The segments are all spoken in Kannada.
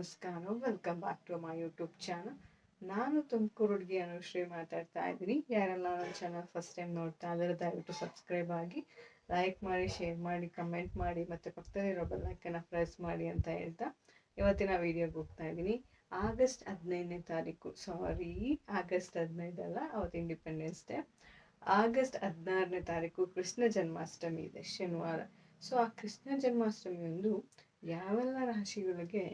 ನಮಸ್ಕಾರ welcome back to my YouTube channel ನಾನು ತುಮಕೂರು ಹುಡುಗಿ ಅನುಶ್ರೀ ಮಾತಾಡ್ತಾ ಇದ್ದೀನಿ. ಯಾರೆಲ್ಲ ನನ್ನ ಚಾನಲ್ ಫಸ್ಟ್ ಟೈಮ್ ನೋಡ್ತಾ ಇದ್ದಾರೆ, ದಯವಿಟ್ಟು ಸಬ್ಸ್ಕ್ರೈಬ್ ಆಗಿ ಲೈಕ್ ಮಾಡಿ ಶೇರ್ ಮಾಡಿ ಕಮೆಂಟ್ ಮಾಡಿ, ಮತ್ತು ಪಕ್ಕದಲ್ಲಿರೋ ಬೆಲ್ಲೈಕನ್ನ ಪ್ರೆಸ್ ಮಾಡಿ ಅಂತ ಹೇಳ್ತಾ ಇವತ್ತಿನ ವೀಡಿಯೋಗೆ ಹೋಗ್ತಾ ಇದ್ದೀನಿ. ಆಗಸ್ಟ್ ಹದಿನೈದನೇ ತಾರೀಕು ಸಾರಿ ಆಗಸ್ಟ್ ಹದಿನೈದಲ್ಲ ಅವತ್ತು ಇಂಡಿಪೆಂಡೆನ್ಸ್ ಡೇ ಆಗಸ್ಟ್ ಹದಿನಾರನೇ ತಾರೀಕು ಕೃಷ್ಣ ಜನ್ಮಾಷ್ಟಮಿ ಇದೆ, ಶನಿವಾರ. ಸೊ ಆ ಕೃಷ್ಣ ಜನ್ಮಾಷ್ಟಮಿಯಂದು ಯಾವೆಲ್ಲ ರಾಶಿಗಳಿಗೆ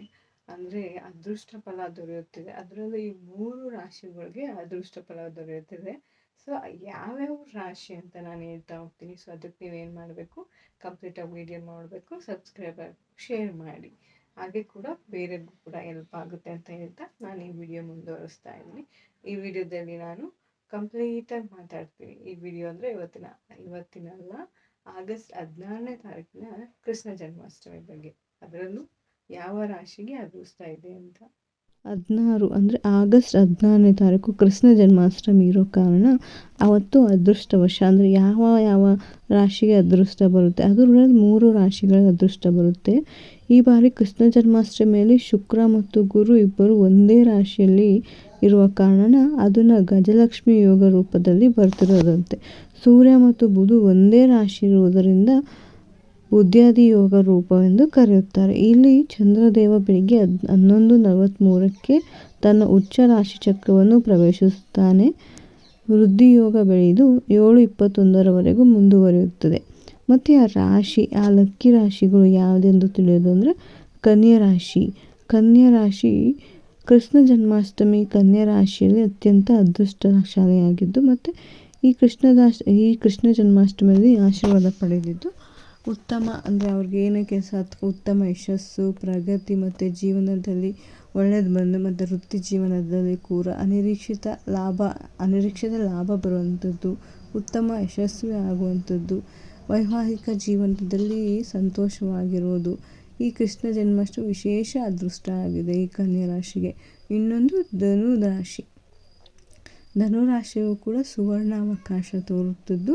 ಅಂದರೆ ಅದೃಷ್ಟ ಫಲ ದೊರೆಯುತ್ತಿದೆ. ಅದರಲ್ಲಿ ಈ ಮೂರು ರಾಶಿಗಳಿಗೆ ಅದೃಷ್ಟ ಫಲ ದೊರೆಯುತ್ತಿದೆ. ಸೊ ಯಾವ್ಯಾವ ರಾಶಿ ಅಂತ ನಾನು ಹೇಳ್ತಾ ಹೋಗ್ತೀನಿ. ಸೊ ಅದಕ್ಕೆ ನೀವೇನು ಮಾಡಬೇಕು? ಕಂಪ್ಲೀಟಾಗಿ ವೀಡಿಯೋ ಮಾಡಬೇಕು. ಸಬ್ಸ್ಕ್ರೈಬ್ ಶೇರ್ ಮಾಡಿ. ಹಾಗೆ ಕೂಡ ಬೇರೆಗೂ ಕೂಡ ಹೆಲ್ಪ್ ಆಗುತ್ತೆ ಅಂತ ಹೇಳ್ತಾ ನಾನು ಈ ವಿಡಿಯೋ ಮುಂದುವರಿಸ್ತಾ ಇದ್ದೀನಿ. ಈ ವಿಡಿಯೋದಲ್ಲಿ ನಾನು ಕಂಪ್ಲೀಟಾಗಿ ಮಾತಾಡ್ತೀನಿ. ಈ ವಿಡಿಯೋ ಅಂದರೆ ಇವತ್ತಿನ, ಇವತ್ತಿನಲ್ಲ, ಆಗಸ್ಟ್ ಹದಿನಾರನೇ ತಾರೀಕಿನ ಕೃಷ್ಣ ಜನ್ಮಾಷ್ಟಮಿ ಬಗ್ಗೆ. ಅದರಲ್ಲೂ ಯಾವ ರಾಶಿಗೆ ಅದೃಷ್ಟ ಇದೆ ಅಂತ? ಹದಿನಾರು, ಅಂದರೆ ಆಗಸ್ಟ್ ಹದಿನಾರನೇ ತಾರೀಕು ಕೃಷ್ಣ ಜನ್ಮಾಷ್ಟಮಿ ಇರೋ ಕಾರಣ ಅವತ್ತು ಅದೃಷ್ಟವಶ, ಅಂದರೆ ಯಾವ ಯಾವ ರಾಶಿಗೆ ಅದೃಷ್ಟ ಬರುತ್ತೆ ಅದರಲ್ಲಿ ಮೂರು ರಾಶಿಗಳ ಅದೃಷ್ಟ ಬರುತ್ತೆ. ಈ ಬಾರಿ ಕೃಷ್ಣ ಜನ್ಮಾಷ್ಟಮಿಯಲ್ಲಿ ಶುಕ್ರ ಮತ್ತು ಗುರು ಇಬ್ಬರು ಒಂದೇ ರಾಶಿಯಲ್ಲಿ ಇರುವ ಕಾರಣ ಅದನ್ನು ಗಜಲಕ್ಷ್ಮಿ ಯೋಗ ರೂಪದಲ್ಲಿ ಬರ್ತಿರೋದಂತೆ. ಸೂರ್ಯ ಮತ್ತು ಬುಧ ಒಂದೇ ರಾಶಿ ಇರುವುದರಿಂದ ಬುದ್ಧಾದಿ ಯೋಗ ರೂಪವೆಂದು ಕರೆಯುತ್ತಾರೆ. ಇಲ್ಲಿ ಚಂದ್ರದೇವ ಬೆಳಿಗ್ಗೆ ಹದ್, ಹನ್ನೊಂದು ನಲವತ್ತ್ಮೂರಕ್ಕೆ ತನ್ನ ಉಚ್ಚ ರಾಶಿ ಚಕ್ರವನ್ನು ಪ್ರವೇಶಿಸುತ್ತಾನೆ. ವೃದ್ಧಿ ಯೋಗ ಬೆಳೆದು ಏಳು ಇಪ್ಪತ್ತೊಂದರವರೆಗೂ ಮುಂದುವರಿಯುತ್ತದೆ. ಮತ್ತು ಆ ರಾಶಿ, ಆ ಲಕ್ಕಿ ರಾಶಿಗಳು ಯಾವುದೆಂದು ತಿಳಿಯೋದು ಅಂದರೆ ಕನ್ಯಾ ರಾಶಿ. ಕನ್ಯಾ ರಾಶಿ ಕೃಷ್ಣ ಜನ್ಮಾಷ್ಟಮಿ ಕನ್ಯಾ ರಾಶಿಯಲ್ಲಿ ಅತ್ಯಂತ ಅದೃಷ್ಟಶಾಲಿಯಾಗಿದ್ದು, ಮತ್ತು ಈ ಕೃಷ್ಣದಾಶ, ಈ ಕೃಷ್ಣ ಜನ್ಮಾಷ್ಟಮಿಯಲ್ಲಿ ಆಶೀರ್ವಾದ ಪಡೆದಿದ್ದು ಉತ್ತಮ ಅಂದರೆ ಅವ್ರಿಗೆ ಏನೇ ಕೆಲಸ ಉತ್ತಮ ಯಶಸ್ಸು, ಪ್ರಗತಿ ಮತ್ತು ಜೀವನದಲ್ಲಿ ಒಳ್ಳೆಯದು ಬಂದು ಮತ್ತು ವೃತ್ತಿ ಜೀವನದಲ್ಲಿ ಕೂಡ ಅನಿರೀಕ್ಷಿತ ಲಾಭ ಅನಿರೀಕ್ಷಿತ ಲಾಭ ಬರುವಂಥದ್ದು, ಉತ್ತಮ ಯಶಸ್ವಿ ಆಗುವಂಥದ್ದು, ವೈವಾಹಿಕ ಜೀವನದಲ್ಲಿ ಸಂತೋಷವಾಗಿರುವುದು ಈ ಕೃಷ್ಣ ಜನ್ಮಾಷ್ಟಮಿ ವಿಶೇಷ ಅದೃಷ್ಟ ಆಗಿದೆ ಈ ಕನ್ಯಾ ರಾಶಿಗೆ. ಇನ್ನೊಂದು ಧನು ರಾಶಿ ಧನು ರಾಶಿಯು ಕೂಡ ಸುವರ್ಣಾವಕಾಶ ತೋರುತ್ತಿದ್ದು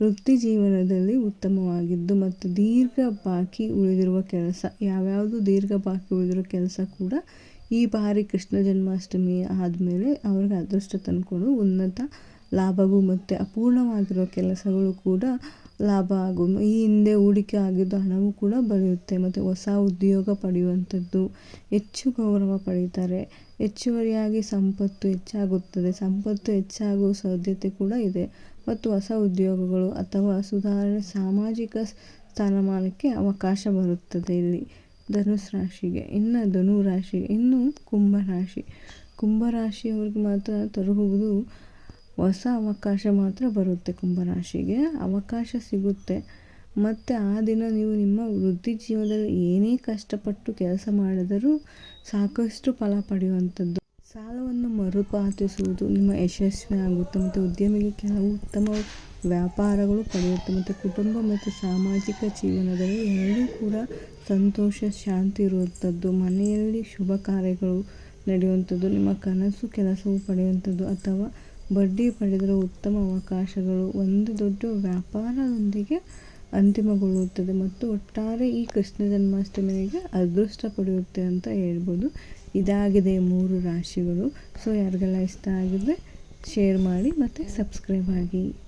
ವೃತ್ತಿ ಜೀವನದಲ್ಲಿ ಉತ್ತಮವಾಗಿದ್ದು ಮತ್ತು ದೀರ್ಘ ಬಾಕಿ ಉಳಿದಿರುವ ಕೆಲಸ, ಯಾವ್ಯಾವುದು ದೀರ್ಘ ಬಾಕಿ ಉಳಿದಿರುವ ಕೆಲಸ ಕೂಡ ಈ ಬಾರಿ ಕೃಷ್ಣ ಜನ್ಮಾಷ್ಟಮಿ ಆದಮೇಲೆ ಅವ್ರಿಗೆ ಅದೃಷ್ಟ ತಂದ್ಕೊಂಡು ಉನ್ನತ ಲಾಭವು ಮತ್ತು ಅಪೂರ್ಣವಾಗಿರೋ ಕೆಲಸಗಳು ಕೂಡ ಲಾಭ ಆಗು ಈ ಹಿಂದೆ ಹೂಡಿಕೆ ಆಗಿದ್ದು ಹಣವೂ ಕೂಡ ಬರೆಯುತ್ತೆ ಮತ್ತು ಹೊಸ ಉದ್ಯೋಗ ಪಡೆಯುವಂಥದ್ದು ಹೆಚ್ಚು ಗೌರವ ಪಡೀತಾರೆ. ಹೆಚ್ಚುವರಿಯಾಗಿ ಸಂಪತ್ತು ಹೆಚ್ಚಾಗುತ್ತದೆ, ಸಂಪತ್ತು ಹೆಚ್ಚಾಗುವ ಸಾಧ್ಯತೆ ಕೂಡ ಇದೆ. ಮತ್ತು ಹೊಸ ಉದ್ಯೋಗಗಳು ಅಥವಾ ಸುಧಾರಣೆ ಸಾಮಾಜಿಕ ಸ್ಥಾನಮಾನಕ್ಕೆ ಅವಕಾಶ ಬರುತ್ತದೆ ಇಲ್ಲಿ. ಧನುಸ್ ರಾಶಿಗೆ, ಇನ್ನು ಧನು ರಾಶಿಗೆ, ಇನ್ನು ಕುಂಭ ಕುಂಭರಾಶಿಯವ್ರಿಗೆ ಮಾತ್ರ ತರುವುದು ಹೊಸ ಅವಕಾಶ ಮಾತ್ರ ಬರುತ್ತೆ ಕುಂಭರಾಶಿಗೆ ಅವಕಾಶ ಸಿಗುತ್ತೆ. ಮತ್ತು ಆ ದಿನ ನೀವು ನಿಮ್ಮ ವೃತ್ತಿ ಜೀವನದಲ್ಲಿ ಏನೇ ಕಷ್ಟಪಟ್ಟು ಕೆಲಸ ಮಾಡಿದರೂ ಸಾಕಷ್ಟು ಫಲ ಪಡೆಯುವಂಥದ್ದು. ಸಾಲವನ್ನು ಮರುಪಾವತಿಸುವುದು ನಿಮ್ಮ ಯಶಸ್ವಿ ಆಗುತ್ತೆ ಮತ್ತು ಉದ್ಯಮಿಗೆ ಕೆಲವು ಉತ್ತಮ ವ್ಯಾಪಾರಗಳು ಪಡೆಯುತ್ತೆ ಮತ್ತು ಕುಟುಂಬ ಮತ್ತು ಸಾಮಾಜಿಕ ಜೀವನದಲ್ಲಿ ಎರಡೂ ಕೂಡ ಸಂತೋಷ, ಶಾಂತಿ ಇರುವಂಥದ್ದು. ಮನೆಯಲ್ಲಿ ಶುಭ ಕಾರ್ಯಗಳು ನಡೆಯುವಂಥದ್ದು, ನಿಮ್ಮ ಕನಸು ಕೆಲಸವು ಪಡೆಯುವಂಥದ್ದು ಅಥವಾ ಬಡ್ಡಿ ಪಡೆದರೆ ಉತ್ತಮ ಅವಕಾಶಗಳು. ಒಂದು ದೊಡ್ಡ ವ್ಯಾಪಾರದೊಂದಿಗೆ ಅಂತಿಮಗೊಳ್ಳುತ್ತದೆ ಮತ್ತು ಒಟ್ಟಾರೆ ಈ ಕೃಷ್ಣ ಜನ್ಮಾಷ್ಟಮಿಗೆ ಅದೃಷ್ಟ ಪಡೆಯುತ್ತೆ ಅಂತ ಹೇಳ್ಬೋದು. ಇದಾಗಿದೆ ಮೂರು ರಾಶಿಗಳು. ಸೊ ಯಾರಿಗೆಲ್ಲ ಇಷ್ಟ ಆಗಿದ್ರೆ ಶೇರ್ ಮಾಡಿ ಮತ್ತು ಸಬ್ಸ್ಕ್ರೈಬ್ ಆಗಿ.